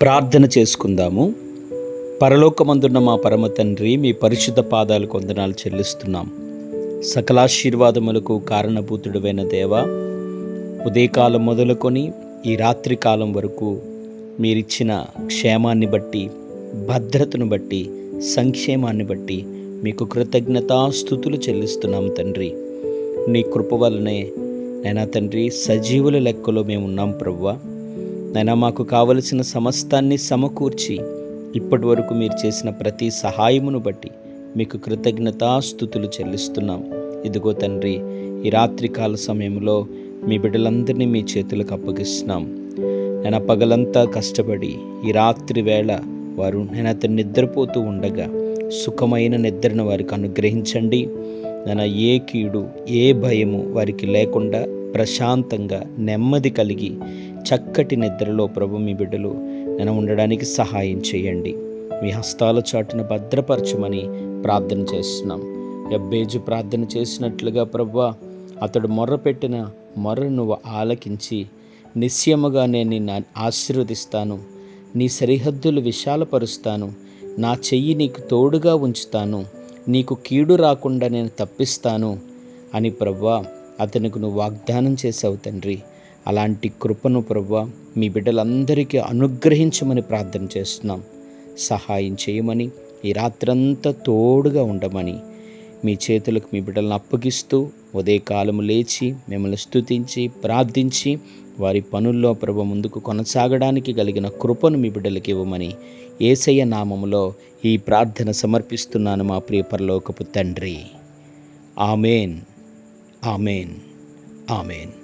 ప్రార్థన చేసుకుందాము. పరలోకమందున్న మా పరమ తండ్రి మీ పరిశుద్ధ పాదాలు కొందనాలు చెల్లిస్తున్నాం. సకలాశీర్వాదములకు కారణభూతుడైన దేవ ఉదయకాలం మొదలుకొని ఈ రాత్రి కాలం వరకు మీరిచ్చిన క్షేమాన్ని బట్టి భద్రతను బట్టి సంక్షేమాన్ని బట్టి మీకు కృతజ్ఞతాస్థుతులు చెల్లిస్తున్నాం తండ్రి. నీ కృప వలనే నైనా తండ్రి సజీవుల లెక్కలో మేము ఉన్నాం ప్రవ్వా నైనా మాకు కావలసిన సమస్తాన్ని సమకూర్చి ఇప్పటి వరకు మీరు చేసిన ప్రతి సహాయమును బట్టి మీకు కృతజ్ఞతాస్థుతులు చెల్లిస్తున్నాం. ఇదిగో తండ్రి ఈ రాత్రికాల సమయంలో మీ బిడ్డలందరినీ మీ చేతులకు అప్పగిస్తున్నాం. నేను పగలంతా కష్టపడి ఈ రాత్రి వేళ వారు నేను అతను నిద్రపోతూ ఉండగా సుఖమైన నిద్రను వారికి అనుగ్రహించండి. నేను ఏ కీడు ఏ భయము వారికి లేకుండా ప్రశాంతంగా నెమ్మది కలిగి చక్కటి నిద్రలో ప్రభు మీ బిడ్డలు నేను ఉండడానికి సహాయం చేయండి. మీ హస్తాల చాటున భద్రపరచమని ప్రార్థన చేస్తున్నాం. ఎబ్బేజు ప్రార్థన చేసినట్లుగా ప్రభు అతడు మొర్రపెట్టిన మొర్ర నువ్వు ఆలకించి నిశ్చయముగా నేను నిన్ను ఆశీర్వదిస్తాను. నీ సరిహద్దులు విశాలపరుస్తాను. నా చెయ్యి నీకు తోడుగా ఉంచుతాను. నీకు కీడు రాకుండా నేను తప్పిస్తాను అని ప్రభా అతనికి నువ్వు వాగ్దానం చేసావు తండ్రి. అలాంటి కృపను ప్రభు మీ బిడ్డలందరికీ అనుగ్రహించమని ప్రార్థన చేస్తున్నాం. సహాయం చేయమని ఈ రాత్రంతా తోడుగా ఉండమని మీ చేతులకు మీ బిడ్డలను అప్పగిస్తూ ఉదయకాలము లేచి మిమ్మల్ని స్తుతించి ప్రార్థించి వారి పనుల్లో ప్రభు ముందుకు కొనసాగడానికి కలిగిన కృపను మీ బిడ్డలకి ఇవ్వమని ఏసయ్య నామములో ఈ ప్రార్థన సమర్పిస్తున్నాను మా ప్రియ పరలోకపు తండ్రి. ఆమెన్. ఆమెన్. ఆమెన్.